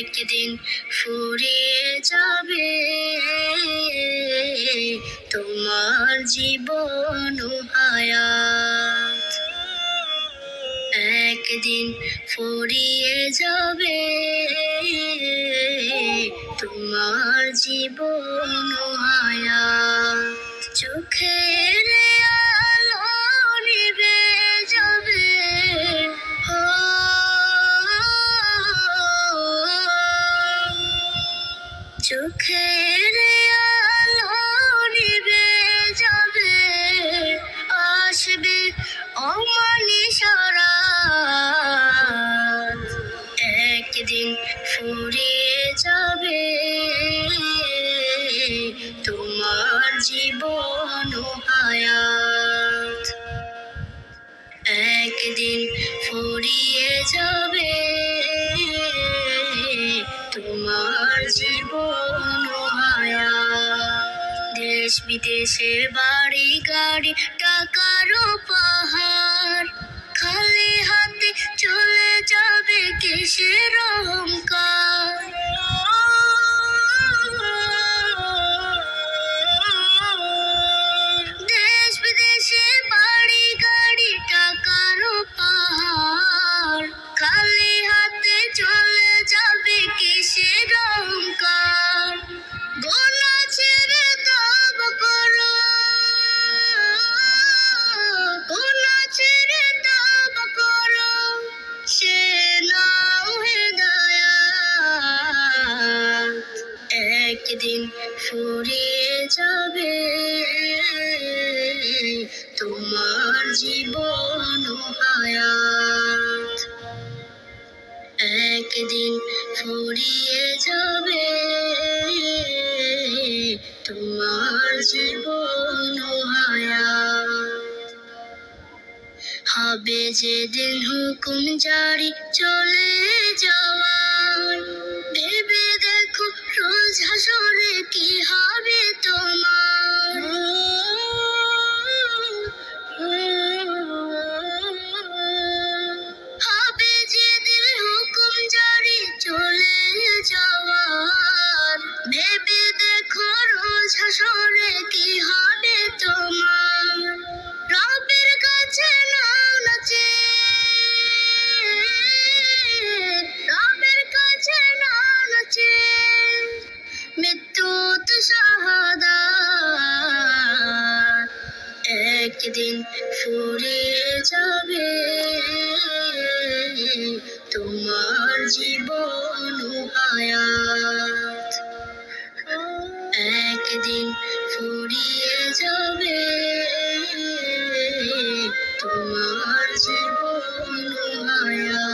একদিন ফুরিয়ে যাবে। তোমার জীবন হায়াত। একদিন ফুরিয়ে যাবে। তোমার জীবন হায়াত। চোখের জীবন হায়াত। একদিন ফুরিয়ে যাবে তোমার জীবন দেশ বিদেশে বাড়ি গাড়ি টাকারও পাহাড় খালি হাতে চলে যাবে কিসের একদিন ফুরিয়ে যাবে। তোমার জীবন হায়াত। একদিন ফুরিয়ে যাবে। তোমার জীবন হায়াত। হবে যেদিন হুকুম জারি চলে রোজ কি হবে তোমার? রবের কাছে নাও নাচে রবের কাছে নাও নাচে মৃত্যু তো শাহাদাত একদিন ফুরিয়ে যাবে। তোমার জীবন হায়াত একদিন ফুরিয়ে যাবে। তোমার জীবন মায়া।